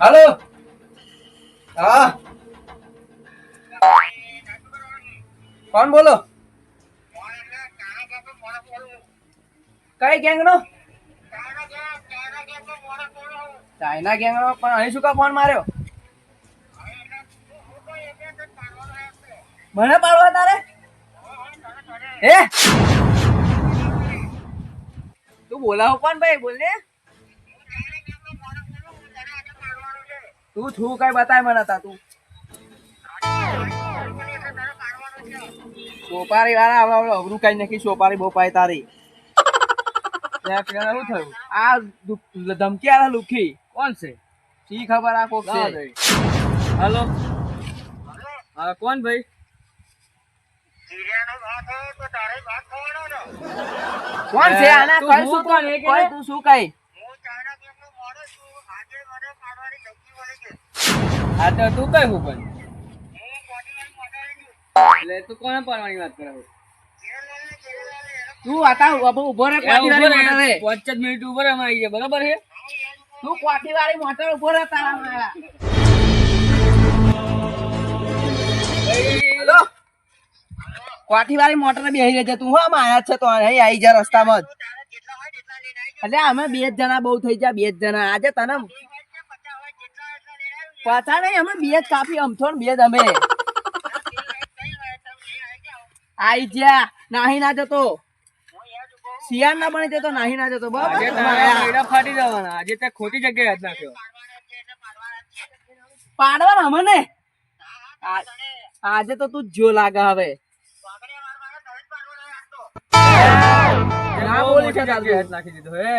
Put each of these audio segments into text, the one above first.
હાલો હા કોણ બોલો? કઈ ગેંગ નો ચાઇના ગેંગ નો પણ અહીં શું કા ફોન માર્યો? મને પાડવા તારે? હે? તું બોલાવો. કોણ ભાઈ? બોલ ને. તું છું કઈ બતાય મને તા તું. સોપારી વાળા હવે હવે અવરું કઈ નાખી સોપારી બોપાઈ તારી. શું થયું? આ ધમકી આલા લુખી. કોણ છે? શી ખબર આ કોક છે? હાલો. હા કોણ ભાઈ? કોણ છે આના તું કઈ હું શું કોણ એ કે? કોઈ તું શું કઈ? હા તો તું કઈ હું પણ? એટલે તું કોને પાડવાની વાત કરે? તું આતા ઊભો ઊભો રે કોઠી વાળી મોટર પાંચ જ મિનિટ ઊભો રે અમે આવી ગયા, બરાબર છે? તું કોઠી વાળી મોટર ઊભો રે તારા કોઠી વાળી મોટર બેહી રહેજે. તું હા આયા છે તો અહીં આવી જા રસ્તામાં જ. એટલે અમે બે જ જણા બહુ થઈ ગયા બે જ જણા. આજે તને પાછા નહીં અમે બે જ કાપી અમથો ને બે જ અમે. આઈ જા નાહી ના જતો. શિયાળ ના બની જતો નાહી ના જતો. બરાબર? ફાટી જવાના. આજે તે ખોટી જગ્યાએ જ નાખ્યો. પાડવાના અમને? આજે તો તું જો લાગે હવે. ના બોલી છે નાખી દીધો હે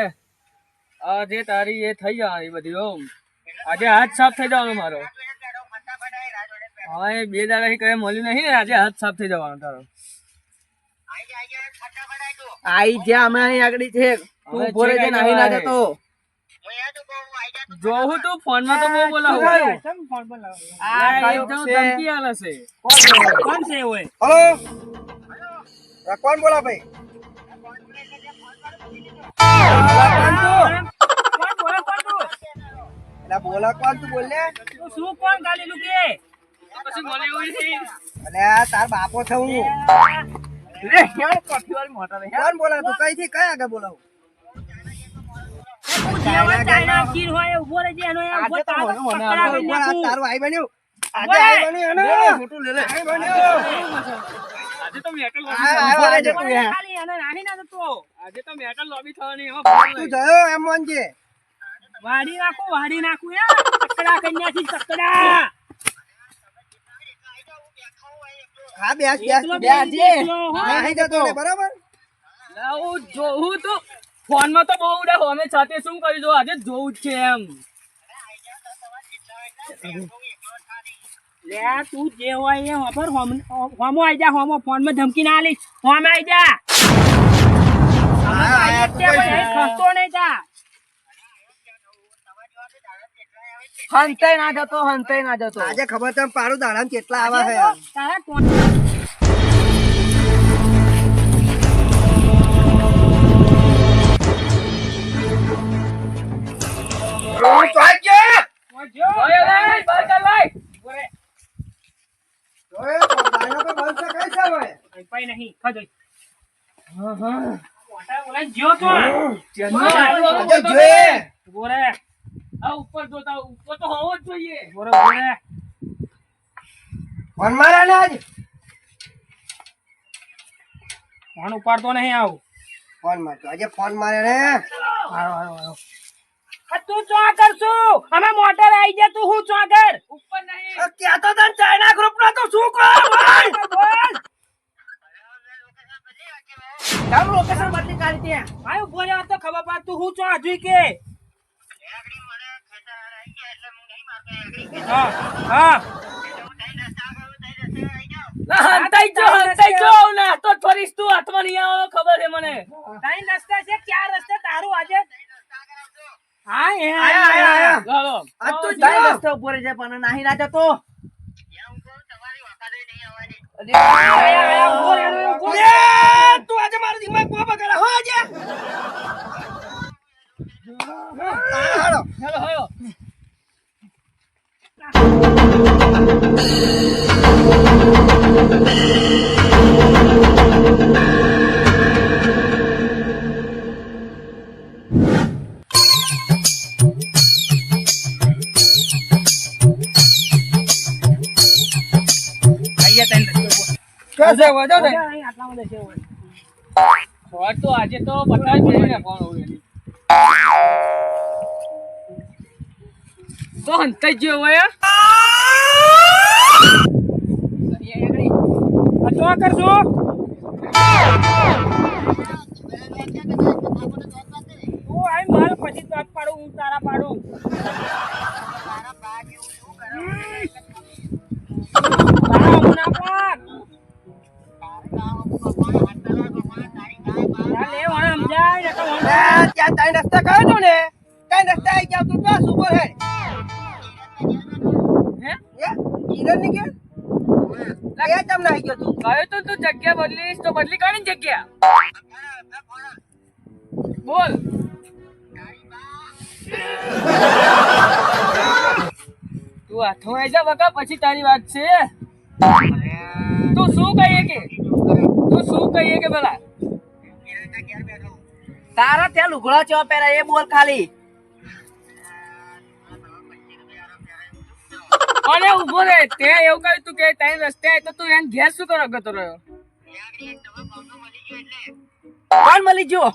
આજે તારી એ થઈ જવાની બધી ઓમ. આજે હાથ સાફ થઈ જવાનો મારો. હા એ બે દાડા કઈ મળ્યું નહીં ને આજે હાથ સાફ થઈ જવાનો તારો. આઈ જ્યાં હમણાં અહીં આગળ છે તું હવે છે નાહી ના જતો. જોવું તું ફોનમાં તો બહુ બોલાવું. આ આ એકદમ ધમકી આલે છે. કોણ છે? ઓય? હલો? કોણ બોલા ભાઈ? એટલે બોલા કોણ તું બોલ ને શું કોણ ગાલેલું કે પછી બોલે એવું નહીં. એટલે તાર બાપો છે હું લે કોણ બોલા તું કઈ થી આગળ બોલાવું તારું આઈ બન્યું આજે આઈ બન્યું હે ને? મોટું લે લે આઈ બન્યું આજે તો મેટલ આ, આ, લોબી થવાની. આજે તું યાર. આજે તો મેટલ લોબી થવાની હો, તું જયો એમ માનજે વાડી નાખું વાડી નાખું યાર તકડા કન્યા થી તકડા હા બેસ બેસ એકલો બેસ બેસી જે. એકલો, હો. નાહી જતો બરાબર લાવું જોવું તો ફોનમાં તો બહુ ઉડે અમે સાથે શું કરી દો આજે જોવું છે એમ લે તું જે હોય એ હોમ જા હોમો ફોનમાં ધમકી ના લઈશ હોમ આઈ જા હા, આયા તું તે કઈ ભાઈ ખસતો નહીં જા. હંતાઈ ના જતો હંતાઈ ના જતો. આજે ખબર છે પાડું દાડા કેટલા આવા છે. તારા કોણ નહીં ખજો મોટા બોલે જો તો. જોઈએ. બોરે આ ઉપર જોતા ઉપર તો હોવો જ જોઈએ. બોરે બોરે ફોન મારે ને આજ. ફોન ઉપાડતો નહીં આવું. ફોન મારતો. આજે ફોન મારે ને. આ તું ચો કરશો અમે મોટર આવી ગયા તું હું ચો કર ઉપર નહીં. ક્યાં તો તને ચાઇના ગ્રુપ નો તો શું કહો? બોલ ચાલ લોકેશન બદલી કાઢી ત્યાં ભાઈ ઊભો રહ્યો તો ખબર પડ તું હું છો હજુ કે? હા હા ના, હંતાઈ જો હંતાઈ જો ના તો જ તું હાથમાં નહીં આવે ખબર છે મને. રસ્તા છે ચાર રસ્તે તારું આજે? હા એ આયા, આયા, આયા. આ તો તારી રસ્તા ઉપર છે પણ નાહી ના જતો. તું આજે મારો દિમાગ કોમ કરે હો આજે hello hello hello Thank you. આજે વધો, ને. તો આજે તો બધા જ પહેરી નાખવાનો હોય. તો હંતાઈ જ ગયો હોય તો તું માર પછી તક પાડું હું તારા પાડું તારા પાડ. ત્યાં તાઈ રસ્તા કયો તો ને તાઈ રસ્તા આવી ગયા તું ક્યાં સુપર હે? ઈરનની કે એ ચમ ના આવી ગયો તું? ગયો તો તું જગ્યા બદલીશ તો બદલી કાઢી જગ્યા? બોલ. તું હાથો આવી જા બકા પછી તારી વાત છે. તું શું કહીએ કે? તું શું કહીએ કે પેલા તારા ત્યાં લુગડા ચો પહેરા એ બોલ ખાલી. અરે ઊભો રે તે એવું કહ્યું તું કે તારી રસ્તે આવી તો તું એને ઘેર શું કરો ગતો રહ્યો? કોણ મળી ગયો?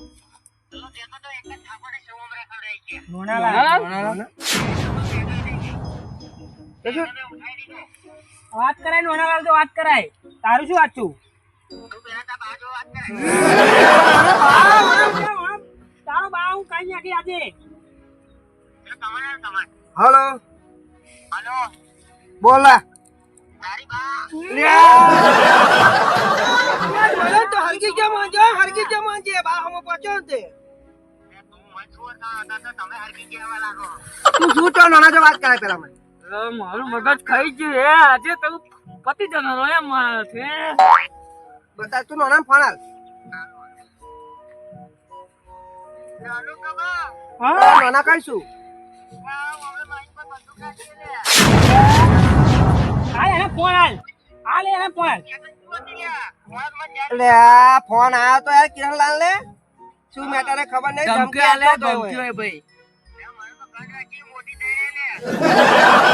વાત કરાય નોનાલાલ તો વાત કરાય. તારું શું વાંચું તારો આજે? હલો બોલા. તો હરગી જ માંજો હરગી જ માંજે બા હમ પહોંચ્યો તે તું શું તો નાના જો વાત પેલા મને. મારું મગજ ખાઈ ગયું હે. આજે તો પતિ જનારો એમ છે. બતા તું નાના ફણાલ હાલ હા નાના કહીશું હાલ એને ફોન હાલ. હાલ એને ફોન હાલ. ફોન આવ્યો તો યાર કિરણલાલ ને શું મેટર ખબર નહીં? ધમકી આલે ધમકી હોય. હોય ભાઈ.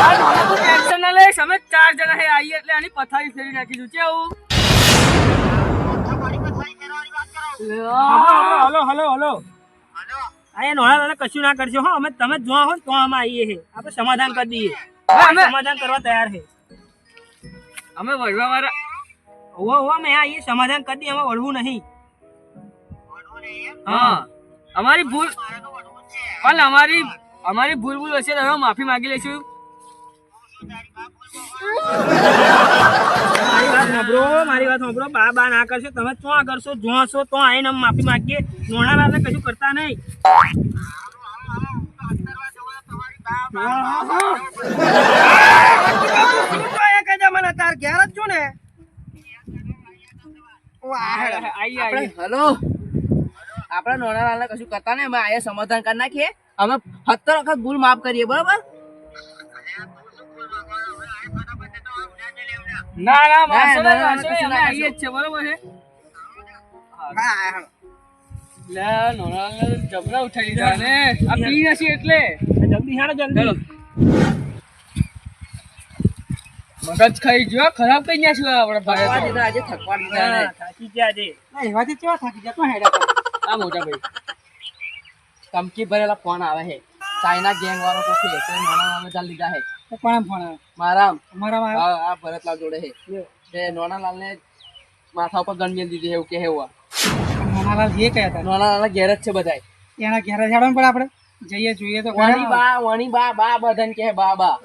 આ નાના તું ટેન્શન ના લઈશ અમે ચાર જણા હે આઈએ એટલે આની પથારી ફેરી નાખીશું. કેવું હલો હલો હલો. અરે નોળા દાદા કશું ના કરશો. હો અમે તમે જોવા હો તો અમે આવીએ છે આપણે સમાધાન કરી દઈએ. અમે સમાધાન કરવા તૈયાર છે અમે વળવા વાળા ઓહો ઓહો અમે આવીએ સમાધાન કરી દઈએ અમે વળવું નહીં. હા. અમારી ભૂલ પણ અમારી અમારી ભૂલ ભૂલ હશે તો હવે માફી માંગી લઈશું. સાંભળો, મારી વાત સાંભળો. બા બા ના કરશો. તમે આ કરશો, જો છો તો અમે માફી માંગીએ. નોણા દાદા કશું કરતા નહીં. ઘેર જ છું ને હલો કશું કરતા નહીં. અમે આયા સમાધાન કરી નાખીએ. અમે સત્તર વખત ભૂલ માફ કરીએ, બરાબર? ના ના વાંચો ના, વાંચો અમે આવીએ જ છે બરોબર છે? હેડો. લે નોનાને જબરા ઉઠાઈ ગયા ને. આ પી નથી એટલે. જલ્દી હાડો જલ્દી. મગજ ખાઈ ગયો ખરાબ કઈ ગયા છું આપણે ભાઈ આજે થકવા દીધા હા, ને. થાકી ગયા છે આ મોટા ભાઈ. ધમકી ભરેલા ફોન આવે છે. ચાઇના ગેંગ વાળો તો છે તે નાના નામે ચાલ લીધા છે. મારા હા આ ભરતલાલ જોડે છે. તે નોનાલાલ ને માથા ઉપર ગન મેલ દીધી એવું કે એવું નોનાલાલ ઘેર જ છે બધાય. એના ઘેર હેડો પણ આપણે? જઈએ જોઈએ તો વણી બા વણી બા બા બધાને કહે બા બા.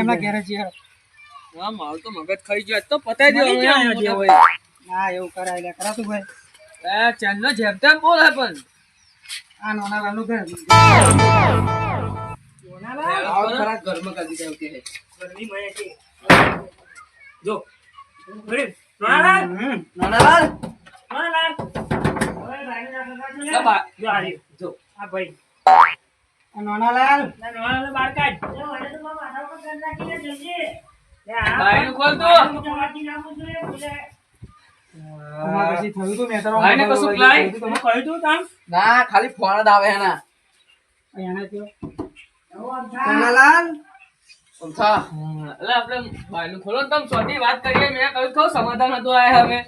એમના ઘેર જઈએ. હા મારું તો મગજ ખાઈ ગયો. તો પતાઈ દેવાનું હવે. ના એવું કરાય લે. કરાતું ભાઈ. એ ચાંદનો જેમ તેમ બોલે પણ. આ નોના લાલનું ઘર. આવો ખરા ઘરમાં ગરમી છે. જો. જો આ. જો. ખોલ તું. ભાઈને. તમે કહ્યું તું ના ખાલી ફોન જ આવે એના. નાનાલાલ ઉમથા. એટલે આપણે ભાઈનું ખોલો ને તમે. વાત કરીએ. મેં કહ્યું કહું સમાધાન હતું આયા હવે.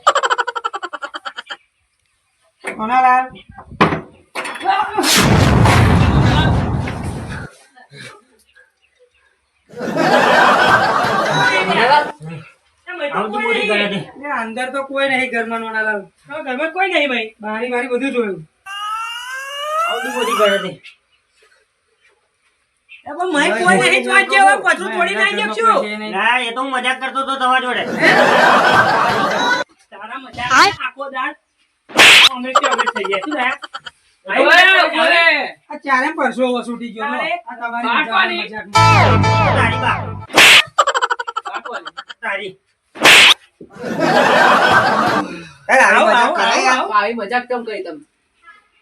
નોનાલાલ અંદર તો કોઈ નહીં ઘરમાં નોનાલાલ ઘરમાં કોઈ નહીં ભાઈ. બારી બારી બધું જોયું. એ મોટી મેં ચારે પરસો વસૂટી ગયો. તારી? આવી મજાક કરાય ચમ કરી તમે?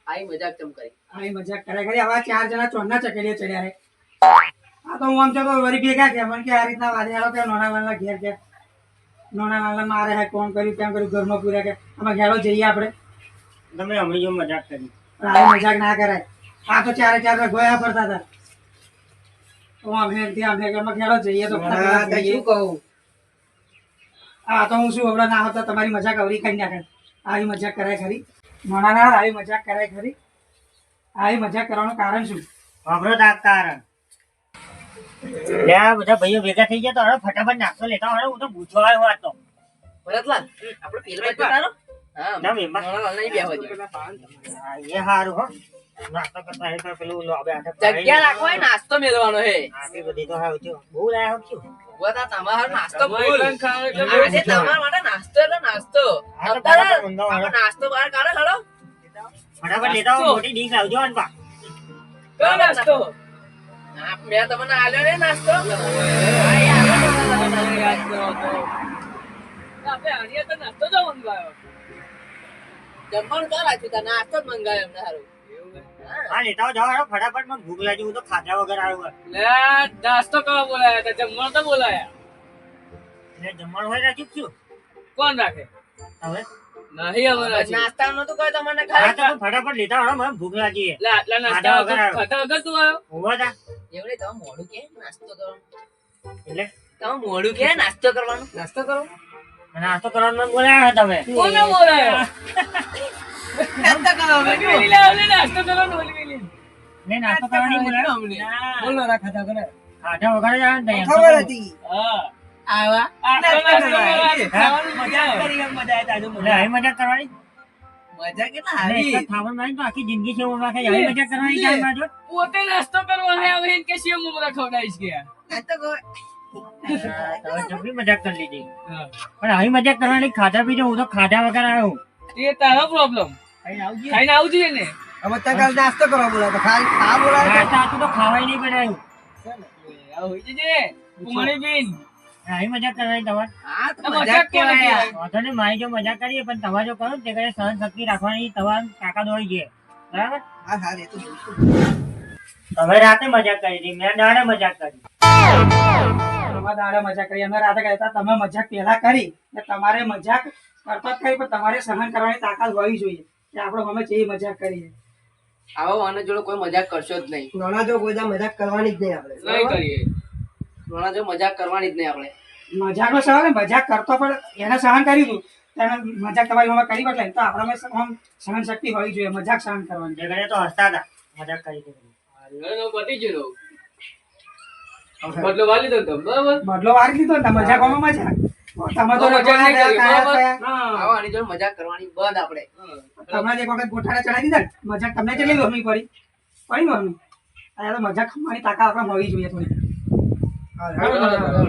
આવી મજાક કેમ કરી? આવી મજાક કરે ખરી આવા ચાર જણા ચોરના ચકડીએ ચડ્યા છે. આ તો હું આમ તો વળી ભેગા થયા મને કે આ રીતના વાદળાઓ કે નાના નાના ઘેર કે નાના નાના મારે હે કોણ કર્યું કેમ કર્યું ઘરમાં પૂરા કે. આમાં ઘેરો જઈએ આપણે. તમે હમણાં જો મજાક કરી. પણ આવી મજાક ના કરાય. આ તો ચારે ચાર ગોયા ફરતા હતા. તો અમે ત્યાં અમે ઘરમાં ઘેરો જઈએ તો હા, ફટાફટ તો જઈએ. શું કહું? આ તો હું શું હમણાં ના હોતા તમારી મજાક અવરી કરી નાખે. આવી મજાક કરાય ખરી. નાના આવી મજાક કરાય ખરી. આવી મજાક કરવાનું કારણ શું? તા કારણ લે આ બધા ભાઈઓ ભેગા થઈ ગયા તો હવે ફટાફટ નાસ્તો લેતા હવે હું તો પૂછવા આવ્યો આ તો. ભરતલાલ આપણે પેલા રહો. હા ના, મેમ્બર નહીં બે હોય એ હારું હો. નાસ્તો કરતા એ તો પેલું હાથે પડાવી જગ્યા રાખો હોય નાસ્તો મેળવાનો હે. આટલી બધી તો હાવ થયો. બહુ લાયા હો ઊભા થા, તમારો નાસ્તો બહુ આજે તમારા માટે નાસ્તો એટલે નાસ્તો. હા, તો આપણે. નાસ્તો બહાર કાઢો હાલો ફટાફટ લેતા મોટી ડીશ લાવજો ને નાસ્તો. મેં તમને આલ્યો ને નાસ્તો? યાદ આપણે આણીએ તો નાસ્તો જ મંગાવ્યો જમવાનું તો રાખ્યું તા? નાસ્તો જ મંગાવ્યો એમને સારું હા. હેડો, ફટાફટ મને ભૂખ લાગી હું તો ખાધા વગર આવ્યો. લે નાસ્તો કરવા બોલાયા જમવાનું તો બોલાયા. એટલે જમવાનું હોય રાખ્યું જ શું? કોણ રાખે? હવે? નહીં. નતું કહ્યું તમને ખાલી ફટાફટ લેતા મને ભૂખ લાગી એટલે આટલા નાસ્તા વગર આવ્યો. વગર તું આવ્યો? ઊભો થા. એવડે તમે મોડું કે નાસ્તો કરો. એટલે? તમે મોડું કે નાસ્તો કરવાનું? નાસ્તો કરો? નાસ્તો કરવાનું મને બોલાયા તમે? કોને બોલાયો નાસ્તો કરો ઓલી વેલી નાસ્તો કરવાનો ઓલી વેલી. ને નાસ્તો કરવાની બોલાયો અમને. બોલો ના ખાધા વગર ખાધા વગર જ આવે ને ખબર હતી. હા. આવા. મજા કરવાની? મજા કેટલા આવી? ખાવાનું નહીં તો આખી જિંદગી છે એવું રાખે આવી મજાક કરવાની ક્યાં બાજુ પોતે નાસ્તો કરવા હે હવે એને કે શિવ હું કે નાસ્તો કરો તમે મજાક કરી લીધી. હા. પણ આવી મજાક કરવાની ખાધા પીધો હું તો ખાધા વગર આવ્યો એ તારો પ્રોબ્લેમ ખાઈને આવજે. ને હવે તો કાલ નાસ્તો કરવા ખા બોલાવે તો ખાવાય નહીં બનાવ્યું આ હોય જજે કુમારી બેન. આવી મજાક કરવાની તમારે? વાંધો નહીં મારી જો મજાક કરીએ પણ તમારે જો કરો તે કરે સહન શક્તિ રાખવાની તમારી કાકા દોડી છે. બરાબર? હા હા એ તો જોઈશું. તમે રાતે મજાક કરી હતી મેં દાડે મજાક કરી. તમે દાડે મજાક કરી અમે રાતે કહેતા તમે મજાક પહેલા કરી તમારે મજાક કરતા કરી પણ તમારે સહન કરવાની તાકાત હોવી જોઈએ કે આપણે અમે જેવી મજાક કરીએ. આવો આના જોડે કોઈ મજાક કરશો જ નહીં. નાના જો કોઈ મજાક કરવાની જ નહીં આપણે. નહીં કરીએ. નાના જો મજાક કરવાની જ નહીં આપણે. મજાકનો સવાલ ને મજાક કરતો પણ એને સહન કરી દઉં. તેને મજાક તમારી મમ્મી કરી બદલાય. તો આપણામાં આમ સહન શક્તિ હોવી જોઈએ મજાક સહન કરવાની. ઘરે તો હસતા હતા. મજાક કરી હતી પતી ગયું બદલો વાલી દો તમે બરાબર? બદલો વાર લીધો ને તો મજાક તમે આની મજાક કરવાની બંધ આપણે. તમને જ એક વખત ગોઠાડા ચડાવી દીધા ને, મજાક તમને કેટલી ગમી પડી? પડી ગમી? આ તો મજાક ખમવાની તાકાત આપણે હોવી જોઈએ થોડી. હા,